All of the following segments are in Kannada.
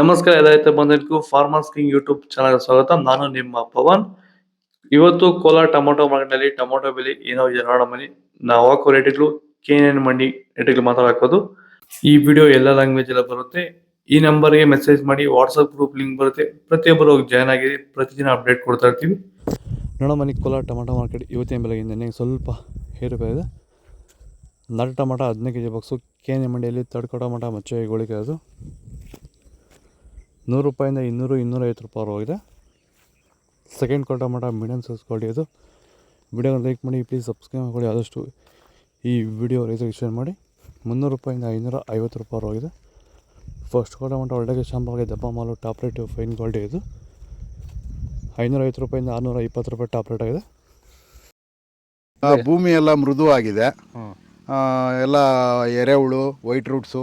ನಮಸ್ಕಾರ ಎಲ್ಲ ರೈತ ಫಾರ್ಮರ್ಸ್ ಕಿಂಗ್ ಯೂಟ್ಯೂಬ್ ಚಾನಲ್ ಸ್ವಾಗತ. ನಾನು ನಿಮ್ಮ ಪವನ್. ಇವತ್ತು ಕೋಲಾರ ಟೊಮೊಟೊ ಮಾರ್ಕೆಟ್ನಲ್ಲಿ ಟೊಮೊಟೊ ಬೆಲೆ ಏನೋ ಇದೆ ನೋಡೋ ಮನಿ ನಾವು ಹಾಕೋ ರೇಟ್ಗಳು ಕೆ ಎನ್ ಮಂಡಿ ರೇಟ್ಗಳು ಮಾತಾಡೋದು ಈ ವಿಡಿಯೋ ಎಲ್ಲ ಲ್ಯಾಂಗ್ವೇಜ್ ಎಲ್ಲ ಬರುತ್ತೆ. ಈ ನಂಬರ್ಗೆ ಮೆಸೇಜ್ ಮಾಡಿ ವಾಟ್ಸಪ್ ಗ್ರೂಪ್ ಲಿಂಕ್ ಬರುತ್ತೆ. ಪ್ರತಿಯೊಬ್ಬರು ಹೋಗಿ ಜಾಯ್ನ್ ಆಗಿ ಪ್ರತಿದಿನ ಅಪ್ಡೇಟ್ ಕೊಡ್ತಾ ಇರ್ತೀವಿ. ನೋಡೋ ಮನಿ ಕೋಲಾರ ಟೊಮೊಟೊ ಮಾರ್ಕೆಟ್ ಇವತ್ತಿನ ಬೆಲೆಗೆ ನನಗೆ ಸ್ವಲ್ಪ ಏರುಪೇರು ಇದೆ. ನಾಟಿ ಟೊಮೊಟೊ ಹದಿನೈದು ಕೆ ಜಿ ಬಾಕ್ಸು ಕೇನೆ ಮಂಡಿಯಲ್ಲಿ ತರ್ಡ್ ಟೊಮೊಟೊ ಮಚ್ಚೆ ಗೋಳಿಕೆ ಅದು ನೂರು ರೂಪಾಯಿಂದ ಇನ್ನೂರು ಇನ್ನೂರೈವತ್ತು ರೂಪಾಯಿ ಹೋಗಿದೆ ಸೆಕೆಂಡ್ ಕ್ವಾರ್ಟರ್ ಮಾಡ ಮೀಡಿಯಮ್ ಸೌಸ್ ಕ್ವಾಲಿಟಿ ಇದು ವಿಡಿಯೋನ ಲೈಕ್ ಮಾಡಿ ಪ್ಲೀಸ್ ಸಬ್ಸ್ಕ್ರೈಬ್ ಮಾಡಿ ಆದಷ್ಟು ಈ ವಿಡಿಯೋ ರೈತರಿಗೆ ಶೇರ್ ಮಾಡಿ. ಮುನ್ನೂರು ರೂಪಾಯಿಂದ ಐನೂರ ಐವತ್ತು ರೂಪಾಯಿ ಹೋಗಿದೆ ಫಸ್ಟ್ ಕ್ವಾರ್ಟರ್ ಮಟ್ಟ ಒಳ್ಳೆಗೆ ಶಾಂಪಾಗಿ ದಪ್ಪ ಮಾಲು ಟಾಪ್ ರೇಟ್ ಫೈನ್ ಕ್ವಾಲಿಟಿ ಇದು. ಐನೂರೈವತ್ತು ರೂಪಾಯಿಂದ ಆರುನೂರ ಇಪ್ಪತ್ತು ರೂಪಾಯಿ ಟಾಪ್ ರೇಟ್ ಆಗಿದೆ. ಆ, ಭೂಮಿ ಎಲ್ಲ ಮೃದುವಾಗಿದೆ. ಎಲ್ಲ ಎರೆಹುಳು ವೈಟ್ ರೂಟ್ಸು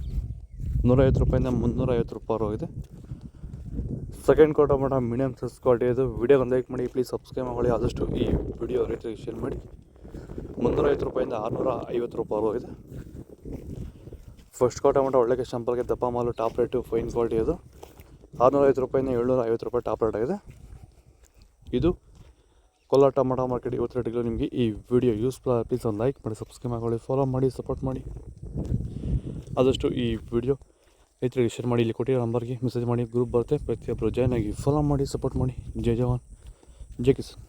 ನೂರೈವತ್ತು ರೂಪಾಯಿಂದ ಮುನ್ನೂರೈವತ್ತು ರೂಪಾಯಿ ಹೋಗಿದೆ ಸೆಕೆಂಡ್ ಕ್ವಾರ್ಟರ್ ಮಾಡ ಮೀಡಿಯಮ್ ಸೈಜ್ ಕ್ವಾಲಿಟಿ ಇದು. ವಿಡಿಯೋಗೆ ಲೈಕ್ ಮಾಡಿ ಪ್ಲೀಸ್ ಸಬ್ಸ್ಕ್ರೈಬ್ ಮಾಡಿ. ಆದಷ್ಟು ಈ ವಿಡಿಯೋ ರೈತರಿಗೆ ಶೇರ್ ಮಾಡಿ. ಮುನ್ನೂರೈವತ್ತು ರೂಪಾಯಿಂದ ಆರುನೂರ ಐವತ್ತು ರೂಪಾಯಿ ಹೋಗಿದೆ ಫಸ್ಟ್ ಕ್ವಾರ್ಟರ್ ಮಾಡ ಒಳ್ಳೆ ಶಾಂಪಲ್ಗೆ ದಪ್ಪ ಮಾಲು ಟಾಪ್ ರೇಟು ಫೈನ್ ಕ್ವಾಲಿಟಿ ಅದು. ಆರುನೂರೈವತ್ತು ರೂಪಾಯಿಂದ ಏಳ್ನೂರ ಐವತ್ತು ರೂಪಾಯಿ ಟಾಪ್ ರೇಟ್ ಆಗಿದೆ. ಇದು ಕೋಲಾರ ಟೊಮಾಟೊ ಮಾರ್ಕೆಟ್ ಇವತ್ತು ರೇಟ್ಗಳು ನಿಮಗೆ ಈ ವಿಡಿಯೋ ಯೂಸ್ಫುಲ್ ಪ್ಲೀಸ್ ಒಂದು ಲೈಕ್ ಮಾಡಿ ಸಬ್ಸ್ಕ್ರೈಬ್ ಮಾಡಿ ಫಾಲೋ ಮಾಡಿ ಸಪೋರ್ಟ್ ಮಾಡಿ. ಆದಷ್ಟು ಈ ವಿಡಿಯೋ ರೈತರಿಗೆ ಶೇರ್ ಮಾಡಿ, ಇಲ್ಲಿ ಕೊಟ್ಟಿರೋ ನಂಬರ್ಗೆ ಮೆಸೇಜ್ ಮಾಡಿ ಗ್ರೂಪ್ ಬರುತ್ತೆ ಪ್ರತಿಯೊಬ್ಬರು ಜಾಯ್ನ್ ಆಗಿ ಫಾಲೋ ಮಾಡಿ ಸಪೋರ್ಟ್ ಮಾಡಿ. ಜೈ ಜವಾನ್, ಜೈ ಕಿಸಾನ್.